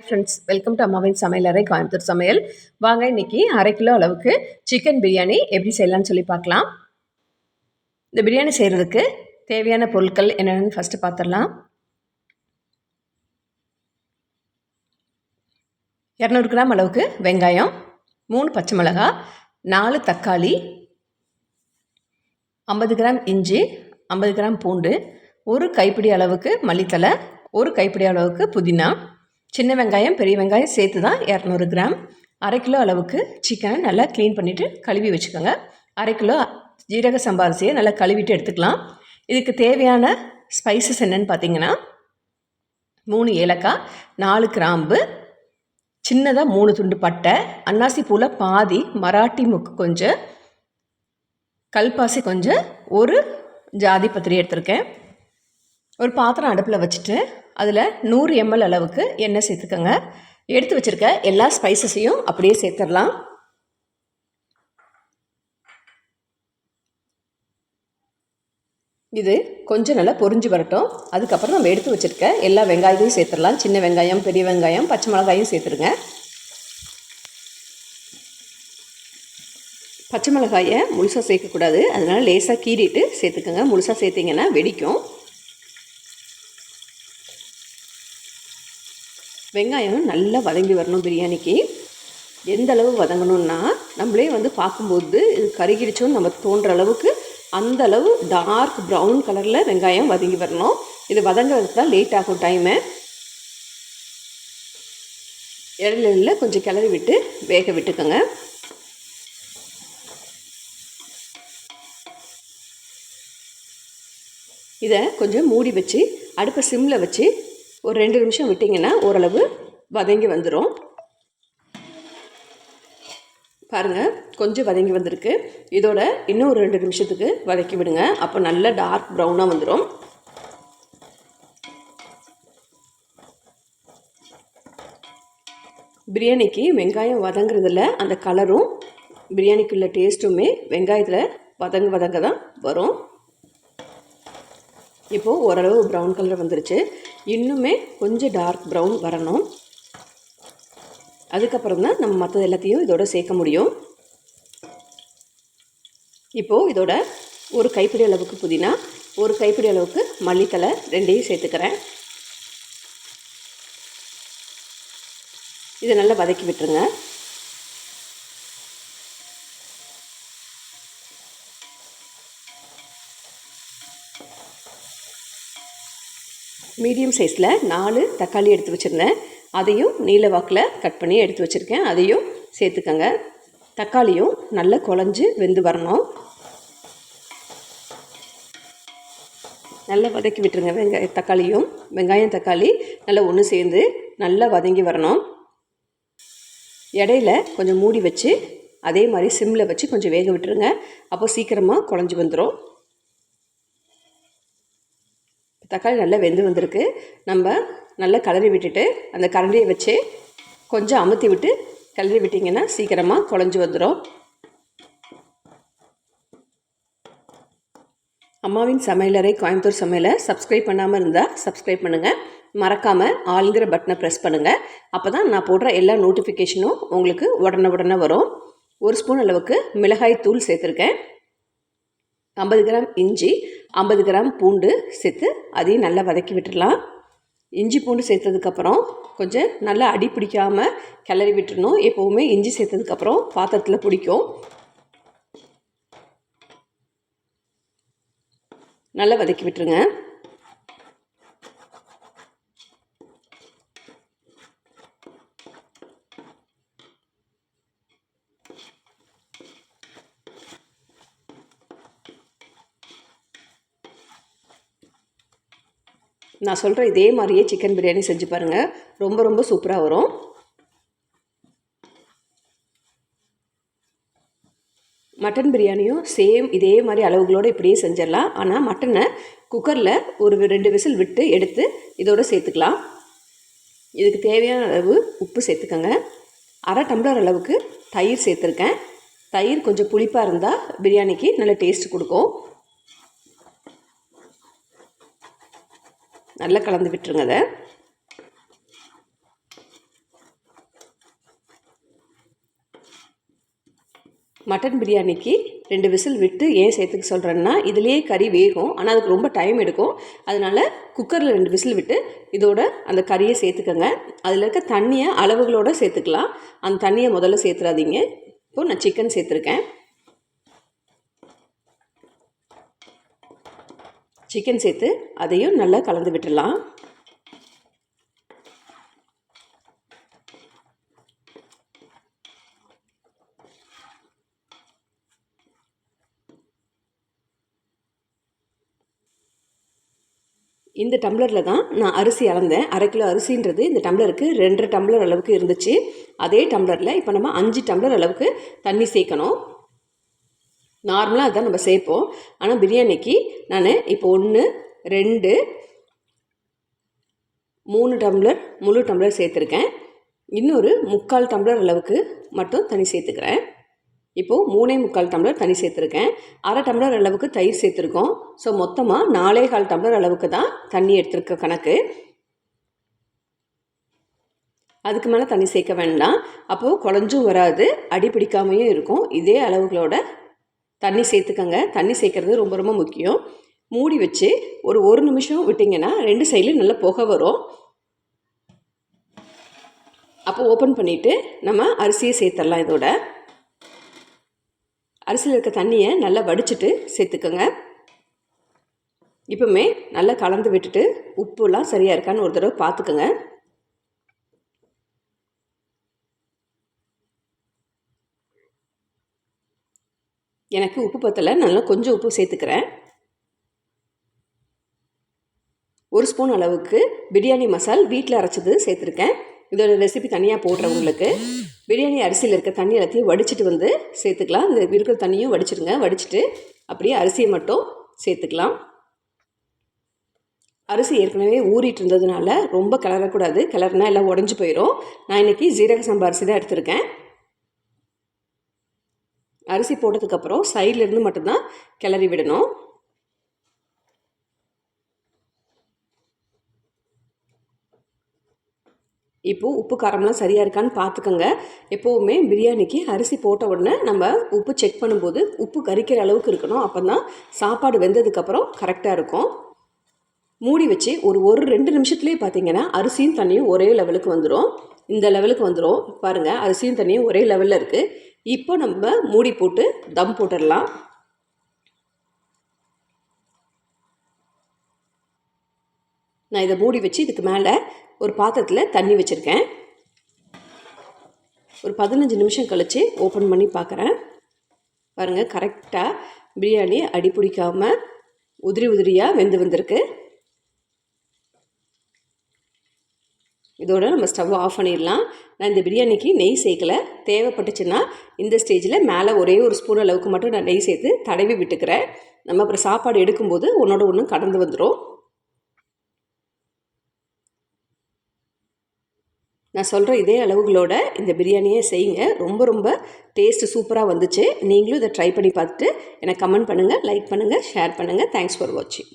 Friends welcome to அம்மாவின் சமையலறை கோயம்புத்தூர் சமையல். வாங்க இன்னைக்கு அரை கிலோ அளவுக்கு சிக்கன் பிரியாணி எப்படி செய்யலாம்னு சொல்லி பார்க்கலாம். இந்த பிரியாணி செய்கிறதுக்கு தேவையான பொருட்கள் என்னென்னு ஃபஸ்ட்டு பார்த்துடலாம் இரநூறு கிராம் அளவுக்கு வெங்காயம் மூணு பச்சை மிளகாய் நாலு தக்காளி ஐம்பது கிராம் இஞ்சி ஐம்பது கிராம் பூண்டு ஒரு கைப்பிடி அளவுக்கு மல்லித்தலை ஒரு கைப்பிடி அளவுக்கு புதினா சின்ன வெங்காயம் பெரிய வெங்காயம் சேர்த்து தான் இரநூறு கிராம். அரை கிலோ அளவுக்கு சிக்கனை நல்லா க்ளீன் பண்ணிவிட்டு கழுவி வச்சுக்கோங்க. அரை கிலோ ஜீரக சம்பாரிசியை நல்லா கழுவிட்டு எடுத்துக்கலாம். இதுக்கு தேவையான ஸ்பைசஸ் என்னென்னு பார்த்தீங்கன்னா மூணு ஏலக்காய் நாலு கிராம்பு சின்னதாக மூணு துண்டு பட்டை அன்னாசி பூவில் பாதி மராட்டி முக்கு கொஞ்சம் கல்பாசி கொஞ்சம் ஒரு ஜாதி பத்திரி எடுத்திருக்கேன். ஒரு பாத்திரம் அடுப்பில் வச்சுட்டு அதில் நூறு எம்எல் அளவுக்கு எண்ணெய் சேர்த்துக்கோங்க. எடுத்து வச்சுருக்க எல்லா ஸ்பைசஸையும் அப்படியே சேர்த்துடலாம். இது கொஞ்சம் நல்லா பொரிஞ்சு வரட்டும். அதுக்கப்புறம் நம்ம எடுத்து வச்சுருக்க எல்லா வெங்காயத்தையும் சேர்த்துடலாம். சின்ன வெங்காயம் பெரிய வெங்காயம் பச்சை மிளகாயும் சேர்த்துருங்க பச்சை மிளகாயை முழுசாக சேர்க்கக்கூடாது. அதனால் லேசாக கீறிட்டு சேர்த்துக்கோங்க. முழுசாக சேர்த்திங்கன்னா வெடிக்கும். வெங்காயம் நல்லா வதங்கி வரணும் பிரியாணிக்கு. எந்த அளவு வதங்கணும்னா நம்மளே வந்து பார்க்கும்போது இது கருகிருச்சோன்னு நம்ம தோன்ற அளவுக்கு அந்த அளவு டார்க் ப்ரௌன் கலரில் வெங்காயம் வதங்கி வரணும். இது வதங்குறதுக்கு தான் லேட் ஆகும் டைமு இடையில கொஞ்சம் கிளறி விட்டு வேக விட்டுக்கோங்க. இதை கொஞ்சம் மூடி வச்சு அடுப்பை சிம்மில் வச்சு ஒரு ரெண்டு நிமிஷம் விட்டிங்கன்னா ஓரளவு வதங்கி வந்துடும் பாருங்கள் கொஞ்சம் வதங்கி வந்திருக்கு. இதோட இன்னும் ஒரு ரெண்டு நிமிஷத்துக்கு வதக்கி விடுங்க. அப்போ நல்ல டார்க் ப்ரௌனாக வந்துடும் பிரியாணிக்கு வெங்காயம் வதங்குறதில் அந்த கலரும் பிரியாணிக்குள்ள டேஸ்ட்டுமே வெங்காயத்தில் வதங்க வதங்க தான் வரும். இப்போது ஓரளவு ப்ரௌன் கலர் வந்துருச்சு. இன்னுமே கொஞ்சம் டார்க் ப்ரௌன் வரணும். அதுக்கப்புறம் தான் நம்ம மற்றது எல்லாத்தையும் இதோட சேர்க்க முடியும். இப்போது இதோட ஒரு கைப்பிடி அளவுக்கு புதினா ஒரு கைப்பிடி அளவுக்கு மல்லித்தலை ரெண்டையும் சேர்த்துக்கிறேன். இதை நல்லா வதக்கி விட்டுருங்க. மீடியம் சைஸில் நாலு தக்காளி எடுத்து வச்சுருந்தேன். அதையும் நீல வாக்கில் கட் பண்ணி எடுத்து வச்சுருக்கேன். அதையும் சேர்த்துக்கங்க. தக்காளியும் நல்லா குழஞ்சி வெந்து வரணும். நல்லா வதக்கி விட்டுருங்க வெங்காய தக்காளியும். வெங்காயம் தக்காளி நல்லா ஒன்று சேர்ந்து நல்லா வதங்கி வரணும். இடையில கொஞ்சம் மூடி வச்சு அதே மாதிரி சிம்மில் வச்சு கொஞ்சம் வேக விட்டுருங்க. அப்போ சீக்கிரமாக குழஞ்சி வந்துடும் தக்காளி நல்லா வெந்து வந்திருக்கு. நம்ம நல்லா கலரி விட்டுட்டு அந்த கரண்டியை வச்சு கொஞ்சம் அமுத்தி விட்டு கிளறி விட்டிங்கன்னா சீக்கிரமாக குழஞ்சி வந்துடும் அம்மாவின் சமையலறை கோயம்புத்தூர் சமையலை சப்ஸ்கிரைப் பண்ணாமல் இருந்தால் சப்ஸ்கிரைப் பண்ணுங்கள் மறக்காமல் ஆளுங்கிற பட்டனை ப்ரெஸ் பண்ணுங்கள் அப்போ தான் நான் போடுற எல்லா நோட்டிஃபிகேஷனும் உங்களுக்கு உடனே உடனே வரும். ஒரு ஸ்பூன் அளவுக்கு மிளகாய் தூள் சேர்த்துருக்கேன். ஐம்பது கிராம் இஞ்சி ஐம்பது கிராம் பூண்டு சேர்த்து அதையும் நல்லா வதக்கி விட்டுடலாம். இஞ்சி பூண்டு சேர்த்ததுக்கப்புறம் கொஞ்சம் நல்லா அடி பிடிக்காமல் கிளறி விட்டுருணும் எப்போவுமே இஞ்சி சேர்த்ததுக்கப்புறம் பாத்திரத்தில் பிடிக்கும். நல்லா வதக்கி விட்டுருங்க. நான் சொல்கிற இதே மாதிரியே சிக்கன் பிரியாணி செஞ்சு பாருங்கள் ரொம்ப ரொம்ப சூப்பராக வரும். மட்டன் பிரியாணியும் சேம் இதே மாதிரி அளவுகளோடு இப்படியே செஞ்சிடலாம். ஆனால் மட்டனை குக்கரில் ஒரு ரெண்டு விசில் விட்டு எடுத்து இதோடு சேர்த்துக்கலாம். இதுக்கு தேவையான அளவு உப்பு சேர்த்துக்கோங்க. அரை டம்ளர் அளவுக்கு தயிர் சேர்த்துருக்கேன். தயிர் கொஞ்சம் புளிப்பாக இருந்தால் பிரியாணிக்கு நல்ல டேஸ்ட் கொடுக்கும். நல்லா கலந்து விட்டுருங்க அதை. மட்டன் பிரியாணிக்கு ரெண்டு விசில் விட்டு ஏன் சேர்த்துக்க சொல்கிறேன்னா இதுலேயே கறி வேகும் ஆனால் அதுக்கு ரொம்ப டைம் எடுக்கும். அதனால் குக்கரில் ரெண்டு விசில் விட்டு இதோட அந்த கறியை சேர்த்துக்கோங்க. அதில் இருக்க தண்ணியை அளவுகளோடு சேர்த்துக்கலாம். அந்த தண்ணியை முதல்ல சேர்த்துறாதீங்க. இப்போது நான் சிக்கன் சேர்த்துருக்கேன். சிக்கன் சேர்த்து அதையும் நல்லா கலந்து விட்டுடலாம். இந்த டம்ளரில் தான் நான் அரிசி அளந்தேன். அரை கிலோ அரிசின்றது இந்த டம்ளருக்கு ரெண்டரை டம்ளர் அளவுக்கு இருந்துச்சு. அதே டம்ளரில் இப்போ நம்ம அஞ்சு டம்ளர் அளவுக்கு தண்ணி சேர்க்கணும். நார்மலாக அதுதான் நம்ம சேர்ப்போம். ஆனால் பிரியாணிக்கு நான் இப்போ ஒன்று ரெண்டு மூணு டம்ளர் முழு டம்ளர் சேர்த்துருக்கேன். இன்னொரு முக்கால் டம்ளர் அளவுக்கு மட்டும் தண்ணி சேர்த்துக்கிறேன். இப்போது மூணே முக்கால் டம்ளர் தண்ணி சேர்த்துருக்கேன். அரை டம்ளர் அளவுக்கு தயிர் சேர்த்துருக்கோம். ஸோ மொத்தமாக நாலே கால் டம்ளர் அளவுக்கு தான் தண்ணி எடுத்துருக்க கணக்கு. அதுக்கு மேலே தண்ணி சேர்க்க வேண்டாம். அப்போது குழஞ்சும் வராது அடி பிடிக்காமையும் இருக்கும். இதே அளவுகளோட தண்ணி சேர்த்துக்கங்க. தண்ணி சேர்க்குறது ரொம்ப ரொம்ப முக்கியம். மூடி வச்சு ஒரு ஒரு நிமிஷம் விட்டிங்கன்னா ரெண்டு சைட்லையும் நல்லா புகை வரும். அப்போ ஓப்பன் பண்ணிவிட்டு நம்ம அரிசியை சேர்த்துடலாம் இதோட. அரிசியில் இருக்க தண்ணியை நல்லா வடிச்சிட்டு சேர்த்துக்கோங்க. இப்போவுமே நல்லா கலந்து விட்டுட்டு உப்புலாம் சரியாக இருக்கான்னு ஒரு தடவை பார்த்துக்கோங்க. எனக்கு உப்பு பத்தலை நல்லா கொஞ்சம் உப்பு சேர்த்துக்கிறேன். ஒரு ஸ்பூன் அளவுக்கு பிரியாணி மசால் வீட்டில் அரைச்சது சேர்த்துருக்கேன். இதோட ரெசிபி தனியாக போடுறேன் உங்களுக்கு. பிரியாணி அரிசியில் இருக்க தண்ணி எல்லாத்தையும் வடிச்சிட்டு வந்து சேர்த்துக்கலாம். இந்த இருக்கிற தண்ணியும் வடிச்சிடுங்க வடிச்சிட்டு அப்படியே அரிசியை மட்டும் சேர்த்துக்கலாம். அரிசி ஏற்கனவே ஊறிட்டு இருந்ததுனால ரொம்ப கிளறக்கூடாது. கிளறுனா எல்லாம் உடஞ்சி போயிடும் நான் இன்றைக்கி ஜீரக சம்பா அரிசி தான் எடுத்திருக்கேன். அரிசி போட்டதுக்கப்புறம் சைட்லேருந்து மட்டும்தான் கிளறி விடணும். இப்போது உப்பு காரம்லாம் சரியாக இருக்கான்னு பார்த்துக்கோங்க. எப்போவுமே பிரியாணிக்கு அரிசி போட்ட உடனே நம்ம உப்பு செக் பண்ணும்போது உப்பு கறிக்கிற அளவுக்கு இருக்கணும். அப்போ தான் சாப்பாடு வெந்ததுக்கப்புறம் கரெக்டாக இருக்கும். மூடி வச்சு ஒரு ஒரு ரெண்டு நிமிஷத்துலேயே பார்த்தீங்கன்னா அரிசியும் தண்ணியும் ஒரே லெவலுக்கு வந்துடும் இந்த லெவலுக்கு வந்துடும் பாருங்கள் அரிசியும் தண்ணியும் ஒரே லெவலில் இருக்குது இப்போ நம்ம மூடி போட்டு தம் போட்டுடலாம். நான் இதை மூடி வச்சு இதுக்கு மேலே ஒரு பாத்திரத்தில் தண்ணி வச்சுருக்கேன். ஒரு பதினஞ்சு நிமிஷம் கழித்து ஓப்பன் பண்ணி பார்க்குறேன் பாருங்கள் கரெக்டாக பிரியாணி அடி பிடிக்காமல் உதிரி உதிரியாக வெந்து வந்திருக்கு. இதோட நம்ம ஸ்டவ் ஆஃப் பண்ணிடலாம். நான் இந்த பிரியாணிக்கு நெய் சேர்க்கலை. தேவைப்பட்டுச்சுன்னா இந்த ஸ்டேஜில் மேலே ஒரே ஒரு ஸ்பூன் அளவுக்கு மட்டும் நான் நெய் சேர்த்து தடவி விட்டுக்கிறேன். நம்ம அப்புறம் சாப்பாடு எடுக்கும்போது ஒன்றோட ஒன்று கடந்து வந்துடும் நான் சொல்கிற இதே அளவுகளோட இந்த பிரியாணியை செய்யுங்க. ரொம்ப ரொம்ப டேஸ்ட்டு சூப்பராக வந்துச்சு. நீங்களும் இதை ட்ரை பண்ணி பார்த்துட்டு எனக்கு கமெண்ட் பண்ணுங்கள் லைக் பண்ணுங்கள் ஷேர் பண்ணுங்கள் தேங்க்ஸ் ஃபார் வாட்சிங்